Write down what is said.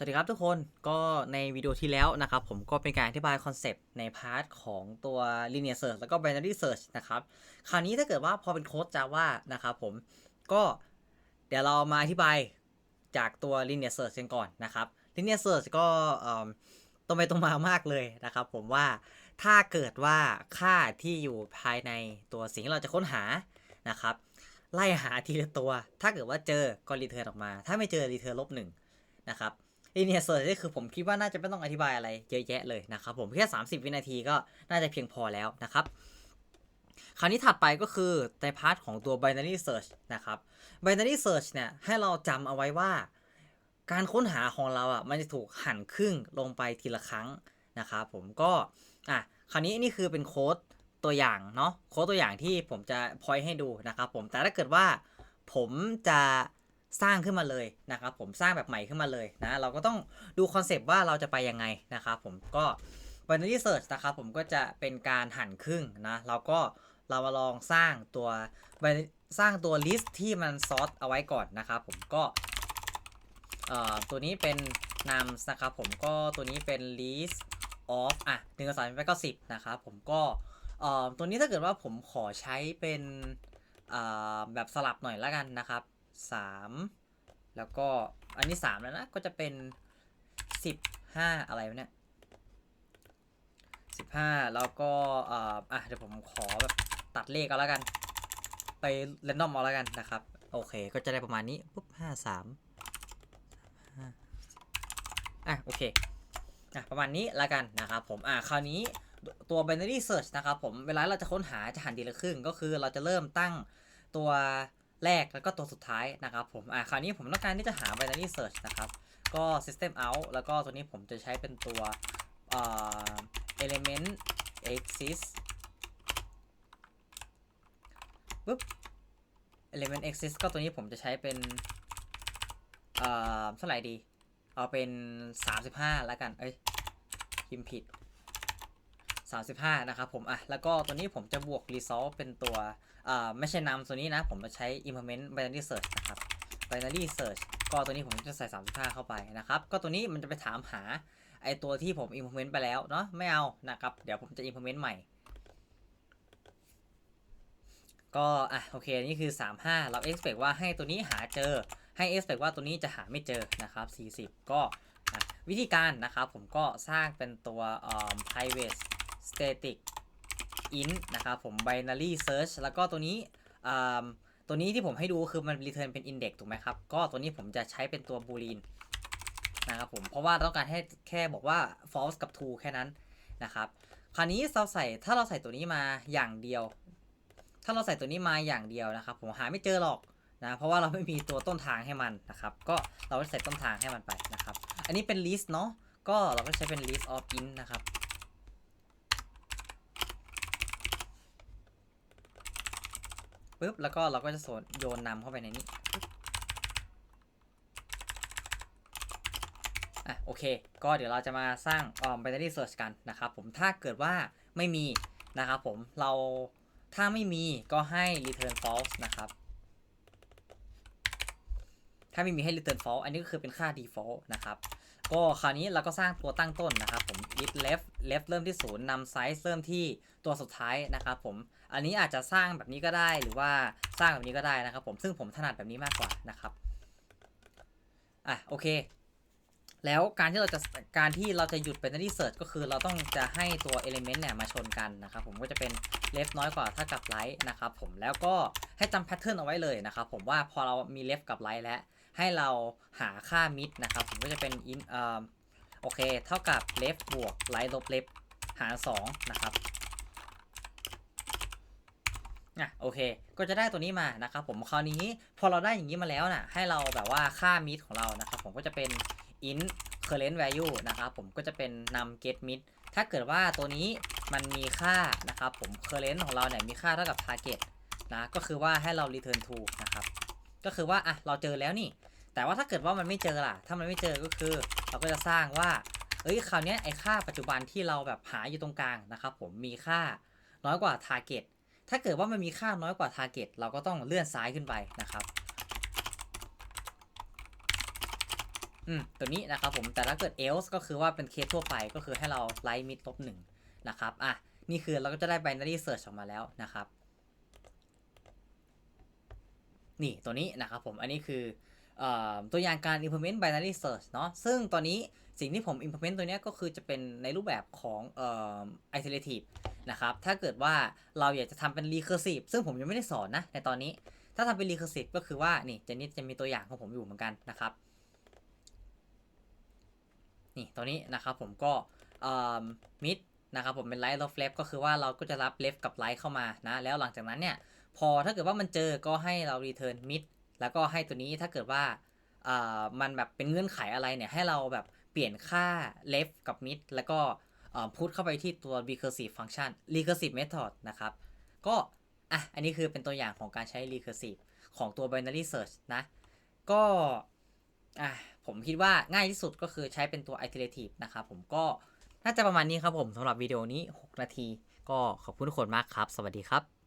สวัสดีครับทุกคนก็ในวิดีโอที่แล้วนะครับผมก็เป็นการอธิบายคอนเซปต์ในพาร์ทของตัว linear search แล้วก็ binary search นะครับคราวนี้ถ้าเกิดว่าพอเป็นโค้ด Java นะครับผมก็เดี๋ยวเรามาอธิบายจากตัว linear search กันก่อนนะครับ linear search ก็เอิ่มตรงไปตรงมามากเลยนะครับผมว่าถ้าเกิดว่าค่าที่อยู่ภายในตัวสิ่งที่เราจะค้นหานะครับไล่หาทีละตัว ถ้าเกิดว่าเจอก็รีเทิร์นออกมา ถ้าไม่เจอรีเทิร์นลบหนึ่งนะครับ ลิเนียเซอร์นี่คือผมคิดว่าน่าจะไม่ต้องอธิบายอะไรเยอะแยะเลยนะครับผมแค่ 30 วินาทีก็น่าจะเพียงพอแล้วนะครับ คราวนี้ถัดไปก็คือในพาร์ทของตัว binary search นะครับ binary search เนี่ยให้เราจำเอาไว้ว่า การค้นหาของเราอะมันจะถูกหั่นครึ่งลงไปทีละครั้งนะครับผมก็อะคราวนี้นี่คือเป็นโค้ดตัวอย่างเนาะโค้ดตัวอย่างที่ผมจะพอยให้ดูนะครับผมแต่ถ้าเกิดว่าผมจะ สร้างขึ้นมาเลยนะครับผมสร้างแบบใหม่ขึ้นมาเลยนะเราก็ต้องดูคอนเซปต์ว่าเราจะไปยังไงนะครับผมก็ binary search นะครับผมก็จะเป็นการหั่นครึ่งนะเราก็เรามาลองสร้างตัวสร้างตัว list ที่มันซอร์ตเอาไว้ก่อนนะครับผมก็ตัวนี้เป็น nums นะครับผมก็ตัวนี้เป็น list of อะหนึ่งกับสามไปก็สิบนะครับผมก็ตัวนี้ถ้าเกิดว่าผมขอใช้เป็นแบบสลับหน่อยล้วกันนะครับ สามแล้วก็อันนี้สามแล้วนะ ก็จะเป็นสิบห้าอะไรวะเนี่ยสิบห้าแล้วก็อ่อะเดี๋ยวผมขอแบบตัดเลขเอาแล้วกัน ไปเรนดอมเอาแล้วกันนะครับ โอเค ก็จะได้ประมาณนี้ปุ๊บห้าสามอะโอเคอะประมาณนี้ละกันนะครับผมอะคราวนี้ตัว binary search นะครับผมเวลาเราจะค้นหาจะหันทีละครึ่ง ก็คือเราจะเริ่มตั้งตัว แรกแล้วก็ตัวสุดท้ายนะครับผมอะคราวนี้ผมต้องการที่จะหา binary search นะครับ ก็ system out แล้วก็ตัวนี้ผมจะใช้เป็นตัวเอ่อ element exist ปุ๊บ element exist ก็ตัวนี้ผมจะใช้เป็นเอ่อเท่าไหร่ดี เอาเป็น 35 แล้วกัน เอ้ยพิมพ์ผิด 35 นะครับผมอะแล้วก็ตัวนี้ผมจะบวก resolve เป็นตัวเอ่อไม่ใช่นำตัวนี้นะ ผมจะใช้ implement binary search นะครับ binary search ก็ตัวนี้ผมจะใส่ 35 เข้าไปนะครับ ก็ตัวนี้มันจะไปถามหาไอตัวที่ผม implement ไปแล้วเนาะไม่เอานะครับ เดี๋ยวผมจะ implement ใหม่ ก็อะโอเคนี่คือ 35 เรา expect ว่าให้ตัวนี้หาเจอให้ expect ว่าตัวนี้จะหาไม่เจอนะครับ 40 ก็วิธีการนะครับผมก็สร้างเป็นตัวออ private static int นะครับผม binary search แล้วก็ตัวนี้ตัวนี้ที่ผมให้ดูคือมัน return เป็น index ถูกไหมครับ ก็ตัวนี้ผมจะใช้เป็นตัว boolean นะครับผม เพราะว่าต้องการให้แค่บอกว่า false กับ true แค่นั้นนะครับ คราวนี้เราใส่ถ้าเราใส่ตัวนี้มาอย่างเดียว ถ้าเราใส่ตัวนี้มาอย่างเดียวนะครับ ผมหาไม่เจอหรอกนะเพราะว่าเราไม่มีตัวต้นทางให้มันนะครับก็เราก็ใส่ต้นทางให้มันไปนะครับ อันนี้เป็น list เนาะก็เราก็ใช้เป็น list of int นะครับ ปุ๊บแล้วก็เราก็จะโซนโยนนำเข้าไปในนี้อะโอเค ก็เดี๋ยวเราจะมาสร้างอ่า binary search กันนะครับผมถ้าเกิดว่าไม่มีนะครับผมเราถ้าไม่มีก็ให้ return false นะครับ ถ้าไม่มีให้ return false อันนี้ก็คือเป็นค่า default นะครับ ก็คราวนี้เราก็สร้างตัวตั้งต้นนะครับผม it left left เริ่มที่ศูนย์นำ size เริ่มที่ตัวสุดท้ายนะครับผม อันนี้อาจจะสร้างแบบนี้ก็ได้หรือว่าสร้างแบบนี้ก็ได้นะครับผม ซึ่งผมถนัดแบบนี้มากกว่านะครับอะโอเค แล้วการที่เราจะการที่เราจะหยุด binary search ก็คือเราต้องจะให้ตัว element เนี่ยมาชนกันนะครับผมก็จะเป็น left น้อยกว่าเท่ากับ right นะครับผมแล้วก็ให้จำ pattern เอาไว้เลยนะครับผมว่าพอเรามี left กับ right แล้ว ให้เราหาค่า mid นะครับ ผมก็จะเป็น in เอ่อโอเค เท่ากับ left บวก right ลบ left หาร2นะครับอะโอเค ก็จะได้ตัวนี้มานะครับผมคราวนี้พอเราได้อย่างนี้มาแล้วน่ะ ให้เราแบบว่าค่า mid ของเรานะครับ ผมก็จะเป็น int current value นะครับผมก็จะเป็นนำ get mid ถ้าเกิดว่าตัวนี้มันมีค่านะครับผม current ของเราเนี่ยมีค่าเท่ากับ target นะก็คือว่าให้เรา return to นะครับ ก็คือว่าอะเราเจอแล้วนี่ แต่ว่าถ้าเกิดว่ามันไม่เจอล่ะ ถ้ามันไม่เจอก็คือ เราก็จะสร้างว่า เอ้ยคราวนี้ไอ้ค่าปัจจุบันที่เราแบบหาอยู่ตรงกลางนะครับผมมีค่าน้อยกว่า target ถ้าเกิดว่ามันมีค่าน้อยกว่า target เราก็ต้องเลื่อนซ้ายขึ้นไปนะครับอืมตัวนี้นะครับผมแต่ถ้าเกิด else ก็คือว่าเป็นเคสทั่วไปก็คือให้เราไลท์มิดลบหนึ่งนะครับอะนี่คือเราก็จะได้ binary search ออกมาแล้วนะครับ นี่ตัวนี้นะครับผมอันนี้คือ ตัวอย่างการ implement binary search เนาะซึ่งตอนนี้สิ่งที่ผม implement ตัวนี้ก็คือจะเป็นในรูปแบบของเอ่อ iterative นะครับ ถ้าเกิดว่าเราอยากจะทำเป็น recursive ซึ่งผมยังไม่ได้สอนนะในตอนนี้ ถ้าทำเป็น recursive ก็คือว่า นี่จนนี่จะมีตัวอย่างของผมอยู่เหมือนกันนะครับ นี่ตัวนี้นะครับผมก็มิดนะครับผมเป็น right of left ก็คือว่าเราก็จะรับ left กับ right เข้ามานะ แล้วหลังจากนั้นเนี่ย พอถ้าเกิดว่ามันเจอก็ให้เรา return mid แล้วก็ให้ตัวนี้ถ้าเกิดว่าอ่ามันแบบเป็นเงื่อนไขอะไรเนี่ยให้เราแบบเปลี่ยนค่า left กับ mid แล้วก็พูดเข้าไปที่ตัว recursive function recursive method นะครับ ก็อะอันนี้คือเป็นตัวอย่างของการใช้ recursive ของตัว binary search นะ ก็อะผมคิดว่าง่ายที่สุดก็คือใช้เป็นตัว iterative นะครับผมก็น่าจะประมาณนี้ครับผมสำหรับวิดีโอนี้ 6 นาที ก็ขอบคุณทุกคนมากครับ สวัสดีครับ